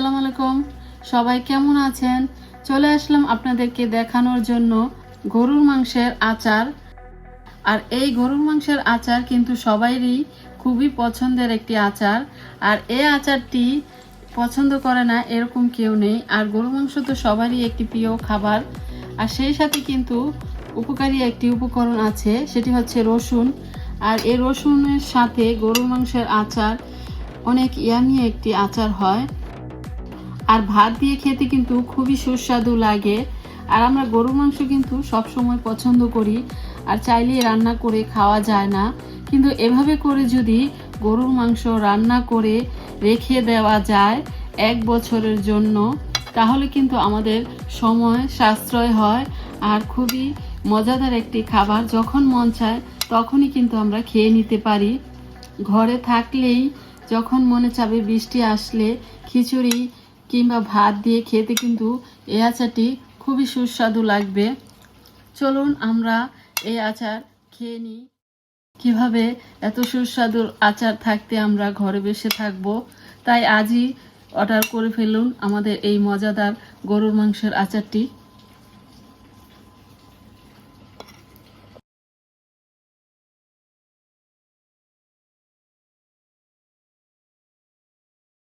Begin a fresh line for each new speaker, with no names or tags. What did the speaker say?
আসসালামু আলাইকুম। সবাই কেমন আছেন? চলে আসলাম আপনাদেরকে দেখানোর জন্য গরুর মাংসের আচার। আর এই গরুর মাংসের আচার কিন্তু সবাইরই খুবই পছন্দের একটি আচার। আর এই আচারটি পছন্দ করে না এরকম কেউ নেই। আর গরুর মাংস তো সবারই একটি প্রিয় খাবার। আর সেই সাথে কিন্তু উপকারী একটি উপকরণ আছে, সেটি হচ্ছে রসুন। আর এই রসুনের সাথে গরুর মাংসের আচার অনেক ইয়ামি একটি আচার হয়। আর ভাত দিয়ে খেতে কিন্তু খুবই সুস্বাদু লাগে। আর আমরা গরুর মাংস কিন্তু সব সময় পছন্দ করি। আর চাইলে রান্না করে খাওয়া যায় না। কিন্তু এভাবে করে যদি গরুর মাংস রান্না করে রেখে দেওয়া যায় এক বছরের জন্য, তাহলে কিন্তু আমাদের সময় সাশ্রয় হয়। আর খুবই মজাদার একটি খাবার, যখন মন চায় তখনই কিন্তু আমরা খেয়ে নিতে পারি। ঘরে থাকলেই যখন মনে চাবে বৃষ্টি আসলে খিচুড়ি কিংবা ভাত দিয়ে খেতে কিন্তু এই আচারটি খুবই সুস্বাদু লাগবে। চলুন আমরা এই আচার খেয়ে নিই। কীভাবে এত সুস্বাদুর আচার থাকতে আমরা ঘরে বসে থাকব, তাই আজই অর্ডার করে ফেলুন আমাদের এই মজাদার গরুর মাংসের আচারটি।